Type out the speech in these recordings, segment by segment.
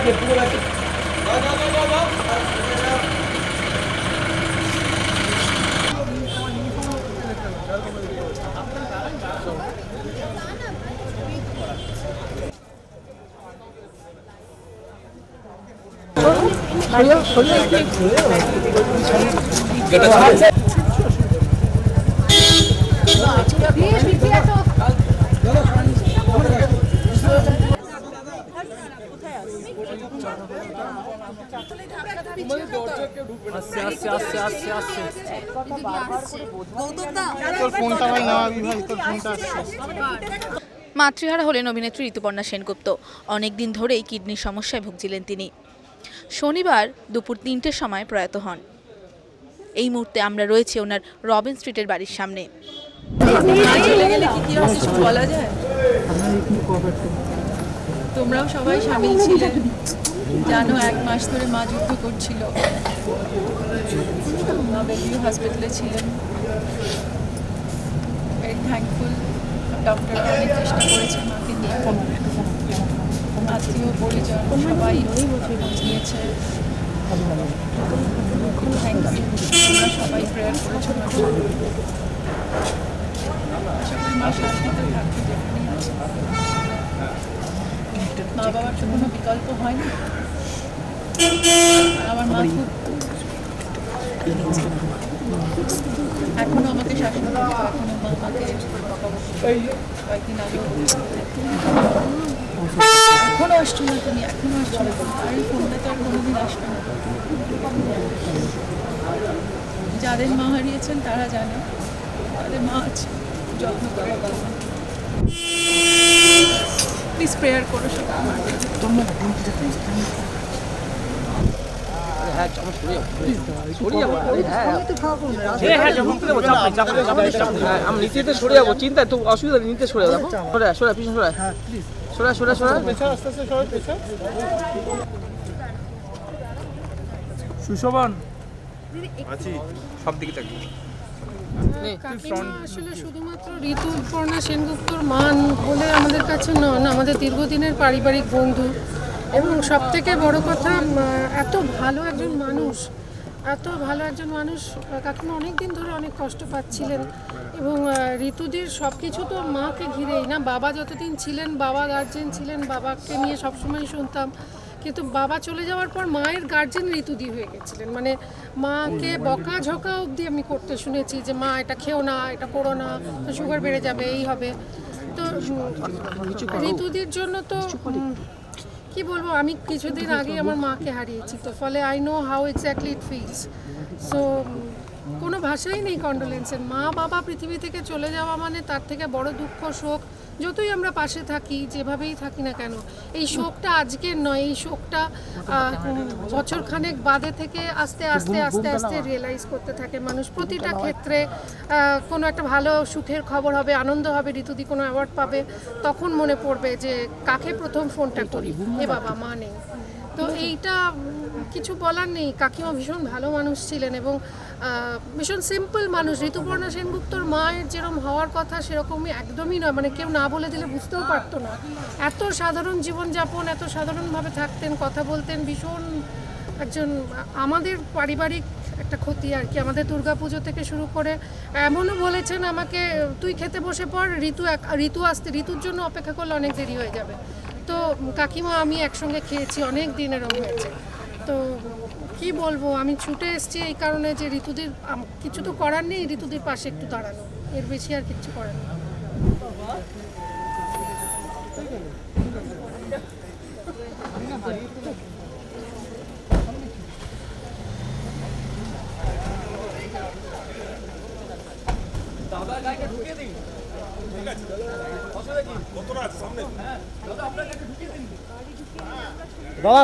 बैठे पूरे बैठे भैया भैया তোর ফোনটা ভাই নেওয়াবি ভাই তোর ফোনটা আসছে। মাতৃহারা হলেন অভিনেত্রী ঋতুপর্ণা সেনগুপ্ত। অনেক দিন ধরেই কিডনির সমস্যায় ভুগছিলেন তিনি। শনিবার দুপুর তিনটের সময় প্রয়াত হন। এই মুহূর্তে আমরা রয়েছি ওনার রবিন স্ট্রিটের বাড়ির সামনে। চলে গেলে কি কি কিছু বলা যায় তোমরাও সবাই সামিল ছিলেন জানো, এক মাস ধরে মা যুদ্ধ করছিল। মা বেবিও হসপিটালে ছিলেন। ভেরি থ্যাঙ্কফুল ডক্টর অনেক চেষ্টা করেছে মাকে নিয়ে। আত্মীয়, পরিজন সবাই নিয়েছে থ্যাংক ইউ সবাই প্রেয়ার করেছ মা শান্তিতে আছে মা বাবার তো কোনো বিকল্প হয় না আমার মা এখনও আমাকে শাসন করতো এখনও মা আমাকে কয়েকদিন এখনও আসছো না তুমি এখনও আসছো না আর এই ফোনটা তো আর কোনোদিন আসবে না। যাদের মা হারিয়েছেন তারা জানে তাদের মা আছে যত্ন করে প্লিজ প্রেয়ার করো আমার হ্যাঁ হ্যাঁ। হ্যাঁ, আমি নিচেতে সরে যাব চিন্তা তো অসুবিধা নেই নিচে সরে যাব। সরে সরে পিছনে সরে আয়। সরে সরে সরে সুশোভন। সব দিকে থাকবে কাকিমা আসলে শুধুমাত্র ঋতুপর্ণা সেনগুপ্তর মান বলে আমাদের কাছে নন আমাদের দীর্ঘদিনের পারিবারিক বন্ধু। এবং সব থেকে বড় কথা এত ভালো একজন মানুষ এত ভালো একজন মানুষ কাকিমা অনেক দিন ধরে অনেক কষ্ট পাচ্ছিলেন। এবং ঋতুদির সব কিছু তো মাকে ঘিরেই না বাবা যতদিন ছিলেন বাবা গার্জেন ছিলেন বাবাকে নিয়ে সবসময় শুনতাম। কিন্তু বাবা চলে যাওয়ার পর মায়ের গার্জেন ঋতুদি হয়ে গেছিলেন। মানে মাকে বকা ঝকা অবধি আমি করতে শুনেছি যে মা এটা খেও না এটা করো না সুগার বেড়ে যাবে এই হবে। তো ঋতুদির জন্য তো কি বলব আমি কিছুদিন আগে আমার মাকে হারিয়েছি। তো ফলে I know how exactly it feels so কোনো ভাষাই নেই কন্ডোলেন্সের মা বাবা পৃথিবী থেকে চলে যাওয়া মানে তার থেকে বড় দুঃখ শোক। যতই আমরা পাশে থাকি যেভাবেই থাকি না কেন এই শোকটা আজকের নয় এই শোকটা আহ, উম, বছর খানেক বাদে থেকে আস্তে আস্তে আস্তে আস্তে রিয়েলাইজ করতে থাকে মানুষ। প্রতিটা ক্ষেত্রে কোনো একটা ভালো সুখের খবর হবে আনন্দ হবে ঋতুদি কোনো অ্যাওয়ার্ড পাবে তখন মনে পড়বে যে কাকে প্রথম ফোনটা করি? এ বাবা মা নেই। তো এইটা কিছু বলার নেই। কাকিমা ভীষণ ভালো মানুষ ছিলেন এবং ভীষণ সিম্পল মানুষ, ঋতুপর্ণা সেনগুপ্তর মায়ের যেরকম হওয়ার কথা সেরকমই একদমই নয়। মানে কেউ না বলে দিলে বুঝতেও পারতো না। এত সাধারণ জীবনযাপন, এত সাধারণভাবে থাকতেন, কথা বলতেন, ভীষণ একজন আমাদের পারিবারিক একটা ক্ষতি আর কি। আমাদের দুর্গাপুজো থেকে শুরু করে, এমনও বলেছেন আমাকে, তুই খেতে বসে পর ঋতু এক- ঋতু আসতে, ঋতুর জন্য অপেক্ষা করলে অনেক দেরি হয়ে যাবে। তো কাকিমা, আমি একসঙ্গে খেয়েছি, অনেক দিন এরম হয়েছে। তো কি বলব, আমি ছুটে এসেছি এই কারণে যে ঋতুদের কিছু তো করার নেই, ঋতুদের পাশে একটু দাঁড়ানো। এর বেশি আর কিচ্ছু করার নেই। দাদা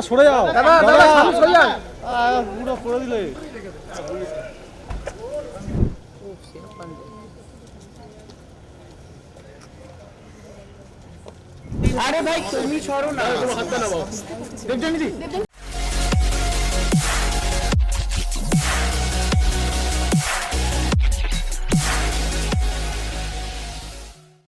সরে যাও। দাদা দাদা সরে যান পুরো করে দিলে। আরে ভাই তুমি সরো না। দেখছেন দিদি